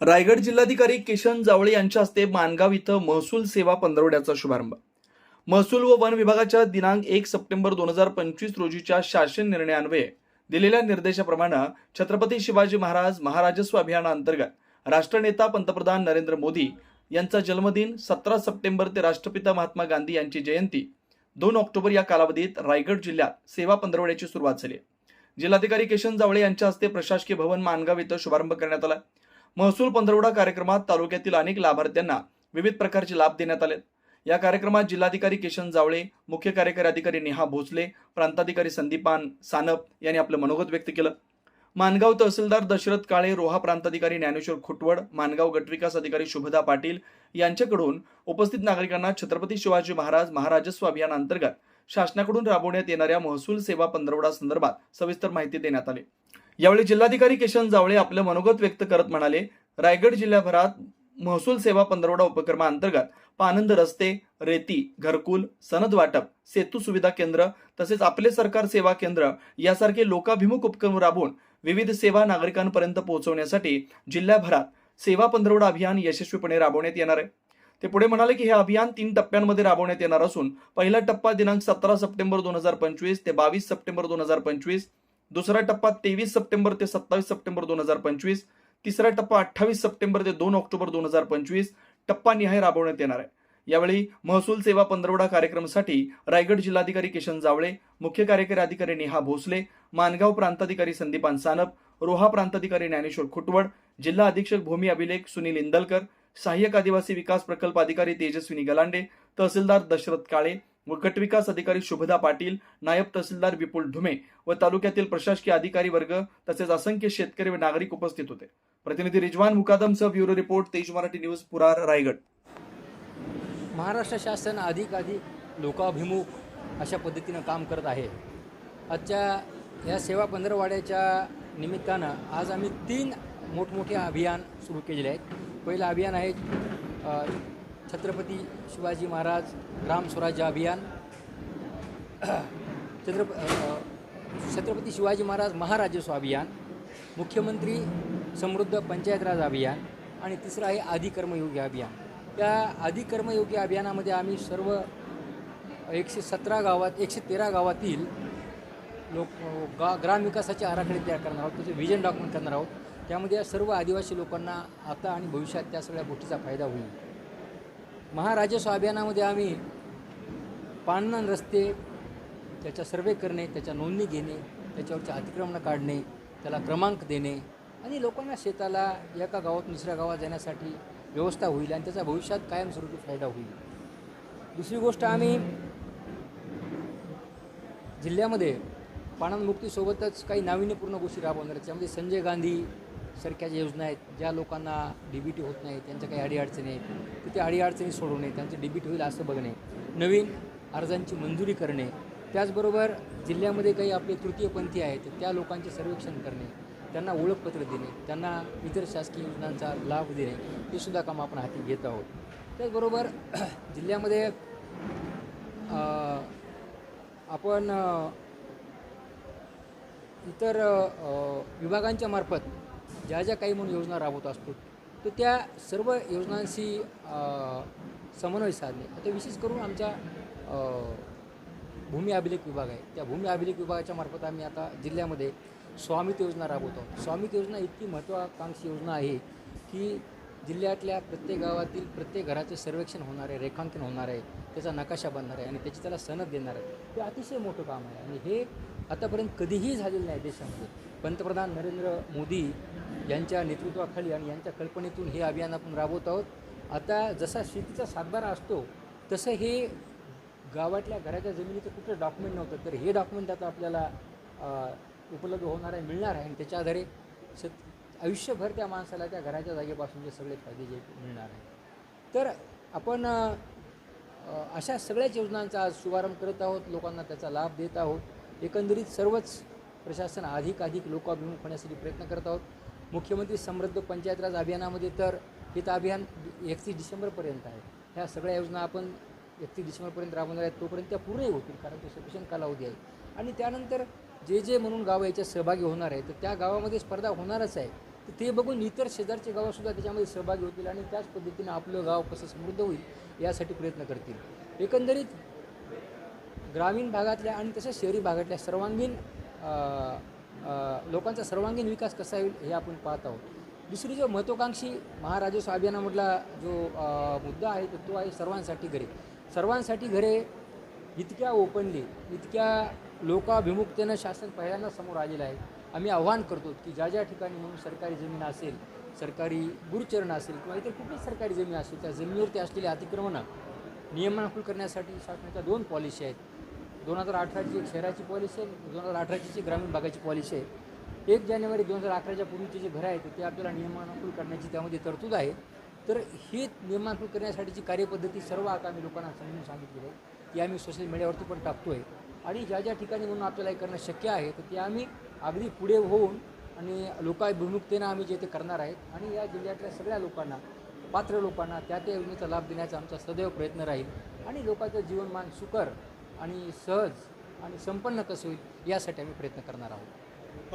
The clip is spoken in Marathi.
रायगड जिल्हाधिकारी किशन जावळे यांच्या हस्ते मानगाव इथं महसूल सेवा पंधरवड्याचा शुभारंभ. महसूल व वन विभागाच्या दिनांक एक सप्टेंबर दोन हजार पंचवीस रोजीच्या शासन निर्णयान्वये दिलेल्या निर्देशाप्रमाणे छत्रपती शिवाजी महाराज महाराजस्व अभियानाअंतर्गत राष्ट्रनेता पंतप्रधान नरेंद्र मोदी यांचा जन्मदिन सतरा सप्टेंबर ते राष्ट्रपिता महात्मा गांधी यांची जयंती दोन ऑक्टोबर या कालावधीत रायगड जिल्ह्यात सेवा पंधरवड्याची सुरुवात झाली. जिल्हाधिकारी किशन जावळे यांच्या हस्ते प्रशासकीय भवन मानगाव इथं शुभारंभ करण्यात आला. महसूल पंधरवडा कार्यक्रमात तालुक्यातील अनेक लाभार्थ्यांना विविध प्रकारचे लाभ देण्यात आले या कार्यक्रमात जिल्हाधिकारी किशन जावळे मुख्य कार्यकारी अधिकारी नेहा भोसले प्रांताधिकारी संदीपान सानप यांनी आपलं मनोगत व्यक्त केलं. मानगाव तहसीलदार दशरथ काळे रोहा प्रांताधिकारी ज्ञानेश्वर खुटवड मानगाव गटविकास अधिकारी शुभदा पाटील यांच्याकडून उपस्थित नागरिकांना छत्रपती शिवाजी महाराज महाराजस्व अभियानांतर्गत शासनाकडून राबवण्यात येणाऱ्या महसूल सेवा पंधरवडा संदर्भात सविस्तर माहिती देण्यात आली. यावेळी जिल्हाधिकारी किशन जावळे आपलं मनोगत व्यक्त करत म्हणाले रायगड जिल्ह्याभरात महसूल सेवा पंधरवडा उपक्रमाअंतर्गत पानंद रस्ते रेती घरकुल सनद वाटप सेतू सुविधा केंद्र तसेच आपले सरकार सेवा केंद्र यासारखे लोकाभिमुख उपक्रम राबवून विविध सेवा नागरिकांपर्यंत पोहोचवण्यासाठी जिल्ह्याभरात सेवा पंधरवडा अभियान यशस्वीपणे राबवण्यात येणार आहे. ते पुढे म्हणाले की हे अभियान तीन टप्प्यांमध्ये राबवण्यात येणार असून पहिला टप्पा दिनांक सतरा सप्टेंबर दोन हजार पंचवीस ते बावीस सप्टेंबर दोन हजार पंचवीस दुसरा टप्पा तेवीस सप्टेंबर ते सत्तावीस सप्टेंबर दोन हजार पंचवीस. तिसरा टप्पा अठ्ठावीस सप्टेंबर ते दोन ऑक्टोबर दोन हजार पंचवीस. टप्पा निहाय राबवण्यात येणार आहे. यावेळी महसूल सेवा पंधरवडा कार्यक्रमासाठी रायगड जिल्हाधिकारी किशन जावळे मुख्य कार्यकारी अधिकारी नेहा भोसले मानगाव प्रांताधिकारी संदीपान सानप रोहा प्रांताधिकारी ज्ञानेश्वर खुटवड जिल्हा अधीक्षक भूमी अभिलेख सुनील इंदलकर सहाय्यक आदिवासी विकास प्रकल्प अधिकारी तेजस्विनी गलांडे तहसीलदार दशरथ काळे व गटविकास अधिकारी शुभदा पाटील नायब तहसीलदार विपुल धुमे व तालुक्यातील प्रशासकीय अधिकारी वर्ग तसेच असंख्य शेतकरी व नागरिक उपस्थित होते. प्रतिनिधी रिजवान मुकादम सह bureau report Tej Marathi news पुरार Raigad. Maharashtra शासन अधिक अधिक लोकाभिमुख अशा पद्धतीनं काम करत आहे. आजच्या या सेवा पंधरवाड्याच्या निमित्तानं आज आम्ही तीन मोठमोठे अभियान सुरू केलेले आहेत. पहिलं अभियान आहे छत्रपती शिवाजी महाराज ग्राम स्वराज्य अभियान. छत्रप छत्रपती शिवाजी महाराज महाराजस्व अभियान. मुख्यमंत्री समृद्ध पंचायत राज अभियान. आणि तिसरं आहे आधिकर्मयोगी अभियान. त्या आधिकर्मयोगी अभियानामध्ये आम्ही सर्व एकशे सतरा गावात एकशे तेरा गावातील लोक गा ग्रामविकासाचे आराखडे तयार करणार आहोत त्याचे विजन डॉक्युमेंट करणार आहोत. त्यामध्ये या सर्व आदिवासी लोकांना आता आणि भविष्यात त्या सगळ्या गोष्टीचा फायदा होईल. महाराजस्व अभियानामध्ये आम्ही पाणन रस्ते त्याच्या सर्वे करणे त्याच्या नोंदणी घेणे त्याच्यावरचे अतिक्रमणं काढणे त्याला क्रमांक देणे आणि लोकांना शेताला एका गावात दुसऱ्या गावात जाण्यासाठी व्यवस्था होईल आणि त्याचा भविष्यात कायमस्वरूपी फायदा होईल. दुसरी गोष्ट आम्ही जिल्ह्यामध्ये पाणनमुक्तीसोबतच काही नाविन्यपूर्ण गोष्टी राबवणार त्यामध्ये संजय गांधी सारख्या ज्या योजना आहेत ज्या लोकांना डी बी टी होत नाही त्यांच्या काही अडीअडचणी आहेत तर त्या अडीअडचणी सोडवणे त्यांचं डी बी टी होईल असं बघणे. नवीन अर्जांची मंजुरी करणे. त्याचबरोबर जिल्ह्यामध्ये काही आपले तृतीयपंथी आहेत त्या लोकांचे सर्वेक्षण करणे. त्यांना ओळखपत्र देणे. त्यांना इतर शासकीय योजनांचा लाभ देणे. हे सुद्धा काम आपण हाती घेत आहोत. त्याचबरोबर जिल्ह्यामध्ये आपण इतर विभागांच्या मार्फत ज्या ज्या काही म्हणून योजना राबवत असतो तर त्या सर्व योजनांशी समन्वय साधणे. आता विशेष करून आमच्या भूमी अभिलेख विभाग आहे. त्या भूमी अभिलेख विभागाच्या मार्फत आम्ही आता जिल्ह्यामध्ये स्वामित योजना राबवतो स्वामित योजना इतकी महत्त्वाकांक्षी योजना आहे की जिल्ह्यातल्या प्रत्येक गावातील प्रत्येक घराचे सर्वेक्षण होणार आहे रेखांकन होणार आहे त्याचा नकाशा बनणार आहे आणि त्याची त्याला सनद देणार आहे. ते अतिशय मोठं काम आहे. आणि हे आतापर्यंत कधीही झालेलं नाही देशामध्ये. पंतप्रधान नरेंद्र मोदी यांच्या नेतृत्वाखाली आणि यांच्या कल्पनेतून हे अभियान आपण राबवत आहोत. आता जसा शेतीचा सातबारा असतो तसं हे गावातल्या घराच्या जमिनीचं कुठलं डॉक्युमेंट नव्हतं तर हे डॉक्युमेंट आता आपल्याला उपलब्ध होणार आहे मिळणार आहे. आणि त्याच्या आधारे स आयुष्यभर त्या माणसाला त्या घराच्या जागेपासूनचे सगळे फायदे जे मिळणार आहे तर आपण अशा सगळ्याच योजनांचा आज शुभारंभ करत आहोत. लोकांना त्याचा लाभ देत आहोत. एकंदरीत सर्वच प्रशासन अधिक अधिक लोकाभिमुख होण्यासाठी प्रयत्न करत आहोत. मुख्यमंत्री समृद्ध पंचायत राज अभियानामध्ये तर हे तर अभियान एकतीस डिसेंबरपर्यंत आहे. ह्या सगळ्या योजना आपण एकतीस डिसेंबरपर्यंत राबवणार आहेत तोपर्यंत त्या पूर्णही होतील कारण तो सफिशियंट कालावधी आहे. आणि त्यानंतर जे जे म्हणून गावं याच्यात सहभागी होणार आहे तर त्या गावामध्ये स्पर्धा होणारच आहे. तर ते बघून इतर शेजारचे गावंसुद्धा त्याच्यामध्ये सहभागी होतील आणि त्याच पद्धतीने आपलं गाव कसं समृद्ध होईल यासाठी प्रयत्न करतील. एकंदरीत ग्रामीण भागातल्या आणि तसेच शहरी भागातल्या सर्वांगीण लोकांचा सर्वांगीण विकास कसा होईल हे आपण पाहत आहोत. दुसरी जो महत्त्वाकांक्षी महाराजस्व अभियानामधला जो मुद्दा आहे तो आहे सर्वांसाठी घरे. सर्वांसाठी घरे इतक्या ओपनली इतक्या लोकाभिमुखतेनं शासन पहिल्यांदा समोर आलेलं आहे. आम्ही आव्हान करतो की ज्या ज्या ठिकाणी म्हणून सरकारी जमीन असेल सरकारी गुरुचरण असेल किंवा इतर कुठली सरकारी जमीन असेल त्या जमिनीवरती असलेली अतिक्रमणं नियमानुकूल करण्यासाठी शासनाच्या दोन पॉलिसी आहेत. दोन हजार अठराची शहराची पॉलिसी आहे दोन हजार अठराची जी ग्रामीण भागाची पॉलिसी आहे एक जानेवारी दोन हजार अकराच्या पूर्वीचे जे घरं आहेत ते आपल्याला नियमानुकूल करण्याची त्यामध्ये तरतूद आहे. तर ही नियमानुकूल करण्यासाठीची कार्यपद्धती सर्व आता आम्ही लोकांना समजून सांगितलेली आहे. ती आम्ही सोशल मीडियावरती पण टाकतो आहे आणि ज्या ज्या ठिकाणी म्हणून आपल्याला हे करणं शक्य आहे तर ते आम्ही अगदी पुढे होऊन आणि लोकाभिमुखतेनं आम्ही जे ते करणार आहेत आणि या जिल्ह्यातल्या सगळ्या लोकांना पात्र लोकांना त्या त्या योजनेचा लाभ देण्याचा आमचा सदैव प्रयत्न राहील. आणि लोकांचं जीवनमान सुकर आणि सहज आणि संपन्न कसं होईल यासाठी आम्ही प्रयत्न करणार आहोत.